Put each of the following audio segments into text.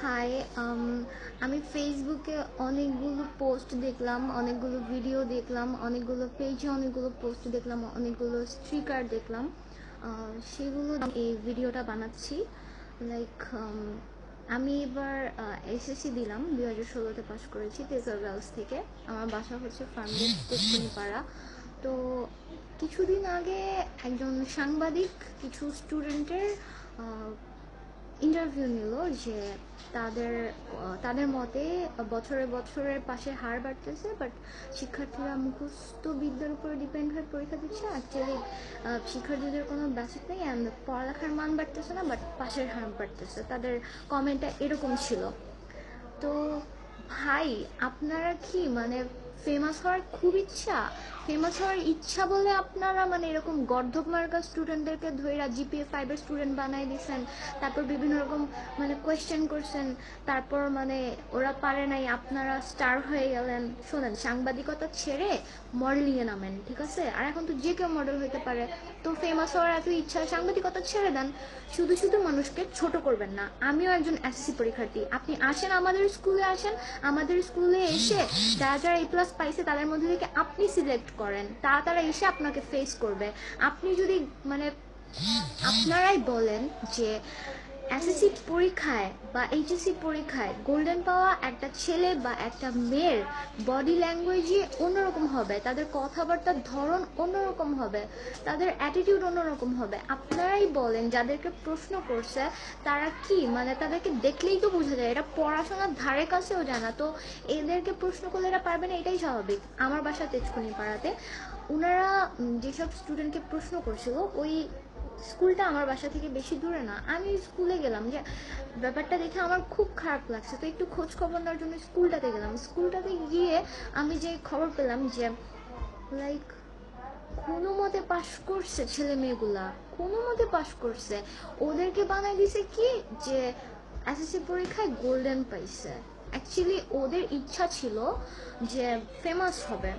High um, আমি ফেসবুকে অনেকগুলো পোস্ট দেখলাম অনেকগুলো ভিডিও দেখলাম অনেকগুলো পেজে অনেকগুলো পোস্ট দেখলাম অনেকগুলো স্টিকার দেখলাম। সেগুলো এই ভিডিওটা বানাচ্ছি। লাইক আমি এবার এসএসসি দিলাম দুই হাজার ষোলোতে পাস করেছি তেজর গার্লস থেকে। আমার বাসা হচ্ছে ফার্মগেট তো কিছুদিন আগে একজন সাংবাদিক কিছু স্টুডেন্টের ইন্টারভিউ নিল যে তাদের তাদের মতে বছরে বছরে পাশে হার বাড়তেছে বাট শিক্ষার্থীরা মুখস্থ বিদ্যার উপরে ডিপেন্ড হয়ে পরীক্ষা দিচ্ছে। অ্যাকচুয়ালি শিক্ষার্থীদের কোনো বেসিক নেই অ্যান্ড পড়ালেখার মান বাড়তেছে না বাট পাশের হার বাড়তেছে। তাদের কমেন্টটা এরকম ছিল। তো ভাই, আপনারা কি মানে ফেমাস হওয়ার খুব ইচ্ছা। ফেমাস হওয়ার ইচ্ছা বলে আপনারা মানে এরকম গর্ধব মার্কা স্টুডেন্টদেরকে ধরে জিপিএ ফাইভের স্টুডেন্ট বানাই দিয়েছেন তারপর বিভিন্ন রকম মানে কোয়েশ্চেন করছেন, তারপর মানে ওরা পারে নাই, আপনারা স্টার হয়ে গেলেন। শোনেন, সাংবাদিকতা ছেড়ে মডেলিংয়ে নামেন, ঠিক আছে? আর এখন তো যে কেউ মডেল হতে পারে, তো ফেমাস হওয়ার এত ইচ্ছা, সাংবাদিকতা ছেড়ে দেন, শুধু শুধু মানুষকে ছোট করবেন না। আমিও একজন এসএসসি পরীক্ষার্থী। আপনি আসেন, আমাদের স্কুলে আসেন, আমাদের স্কুলে এসে যারা যারা এ প্লাস পাইছে তাদের মধ্যে থেকে আপনি সিলেক্ট করেন তারা তারা এসে আপনাকে ফেস করবে। আপনি যদি মানে আপনারাই বলেন যে এসএসসি পরীক্ষায় বা এইচএসসি পরীক্ষায় গোল্ডেন পাওয়া একটা ছেলে বা একটা মেয়ের বডি ল্যাঙ্গুয়েজই অন্যরকম হবে, তাদের কথাবার্তার ধরন অন্যরকম হবে, তাদের অ্যাটিটিউড অন্যরকম হবে। আপনারাই বলেন, যাদেরকে প্রশ্ন করছে, তারা কি? মানে তাদেরকে দেখলেই তো বোঝা যায় এটা পড়াশোনার ধারে কাছেও জানা। তো এদেরকে প্রশ্ন করলে এরা পারবে না, এটাই স্বাভাবিক। আমার বাসা তেজকুনি পাড়াতে। ওনারা যেসব স্টুডেন্টকে প্রশ্ন করছিল, ওই স্কুলটা আমার বাসা থেকে বেশি দূরে না। আমি স্কুলে গেলাম যে, ব্যাপারটা দেখে আমার খুব খারাপ লাগছে। তো একটু খোঁজ খবর নেওয়ার জন্য স্কুলটাতে গেলাম। স্কুলটাতে গিয়ে আমি যে খবর পেলাম যে লাইক কোনো মতে পাশ করছে ছেলে মেয়েগুলা, কোনো মতে পাশ করছে, ওদেরকে বানাই দিছে কি যে এসএসসি পরীক্ষায় গোল্ডেন পাইছে। অ্যাকচুয়ালি ওদের ইচ্ছা ছিল যে ফেমাস হবে।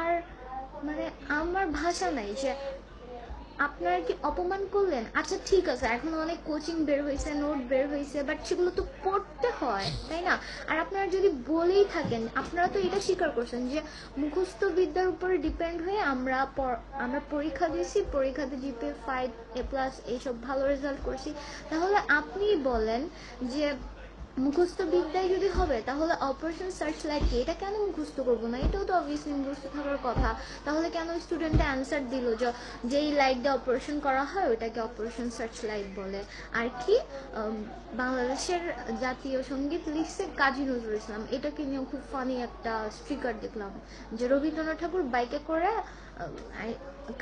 আর মানে আমার ভাষা নাই যে আপনারা কি অপমান করলেন? আচ্ছা ঠিক আছে, এখন অনেক কোচিং বের হয়েছে নোট বের হয়েছে বাট সেগুলো তো পড়তে হয়, তাই না? আর আপনারা যদি বলেই থাকেন, আপনারা তো এটা স্বীকার করছেন যে মুখস্থ বিদ্যার উপরে ডিপেন্ড হয়ে আমরা আমরা পরীক্ষা দিয়েছি পরীক্ষাতে জিপে ফাইভ এ প্লাস এইসব ভালো রেজাল্ট করছি। তাহলে আপনি বলেন যে মুখস্থ বিদ্যায় যদি হবে, তাহলে অপারেশন সার্চ লাইট কি? এটা কেন মুখস্থ করব না? এটাও তো অবভিয়াসলি মুখস্থ থাকার কথা। তাহলে কেন স্টুডেন্টে অ্যান্সার দিল যে, যেই লাইট দিয়ে অপারেশন করা হয়, ওটাকে অপারেশন সার্চ লাইট বলে? আর কি বাংলাদেশের জাতীয় সংগীত লিখছে কাজী নজরুল ইসলাম। এটাকে নিয়ে খুব ফানি একটা স্টিকার দেখলাম। যে রবীন্দ্রনাথ ঠাকুর বাইকে করে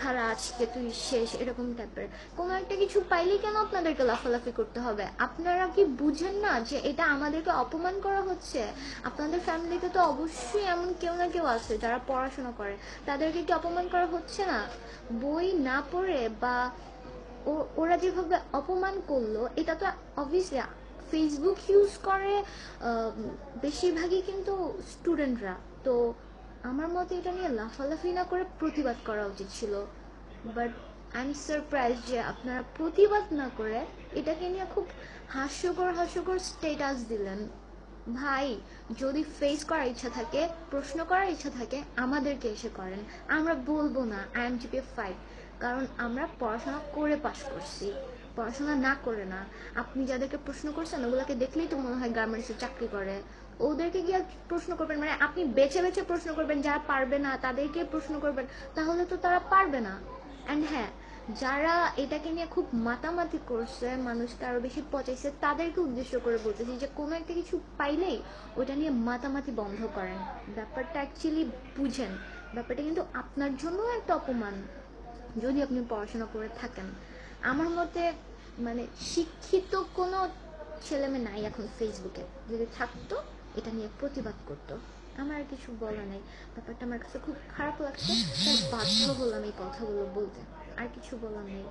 খারা আজকে তুই শেষ, এরকম টাইপের কোনো একটা কিছু পাইলেই কেন আপনাদেরকে লাফালাফি করতে হবে? আপনারা কি বুঝেন না যে এটা আমাদেরকে অপমান করা হচ্ছে? আপনাদের ফ্যামিলিতে তো অবশ্যই এমন কেউ না কেউ আছে যারা পড়াশোনা করে। তাদেরকে কি অপমান করা হচ্ছে না? বই না পড়ে বা ওরা যেভাবে অপমান করল, এটা তো অবভিয়াসলি ফেসবুক ইউজ করে বেশিরভাগই কিন্তু স্টুডেন্টরা তো আমার মতে এটা নিয়ে লাফালাফি না করে প্রতিবাদ করা উচিত ছিল। বাট আই এম সারপ্রাইজ যে আপনারা প্রতিবাদ না করে এটাকে নিয়ে খুব হাস্যকর হাস্যকর স্টেটাস দিলেন। ভাই, যদি ফেস করার ইচ্ছা থাকে, প্রশ্ন করার ইচ্ছা থাকে, আমাদেরকে এসে করেন। আমরা বলব না আই এম জিপি ফাইভ কারণ আমরা পড়াশোনা করে পাশ করছি। পড়াশোনা না করে না। আপনি যাদেরকে প্রশ্ন করছেন, ওগুলোকে দেখলেই তো মনে হয় গার্মেন্টসে চাকরি করে। ওদেরকে গিয়ে প্রশ্ন করবেন মানে আপনি বেছে বেছে প্রশ্ন করবেন, যারা পারবে না তাদেরকে প্রশ্ন করবেন, তাহলে তো তারা পারবে না। অ্যান্ড হ্যাঁ যারা এটাকে নিয়ে খুব মাতামাতি করছে, মানুষকে আরও বেশি পচাইছে, তাদেরকে উদ্দেশ্য করে বলতেছি যে কোনো একটা কিছু পাইলেই ওটা নিয়ে মাতামাতি বন্ধ করেন। ব্যাপারটা অ্যাকচুয়ালি বুঝেন। ব্যাপারটা কিন্তু আপনার জন্য একটা অপমান, যদি আপনি পড়াশোনা করে থাকেন। আমার মতে মানে শিক্ষিত কোনো ছেলেমেয়ে নাই এখন ফেসবুকে যদি থাকতো এটা নিয়ে প্রতিবাদ করতো। আমার আর কিছু বলা নাই। ব্যাপারটা আমার কাছে খুব খারাপ লাগছে, তাই বাধ্য হলাম এই কথাগুলো বলতে। আর কিছু বলার নেই।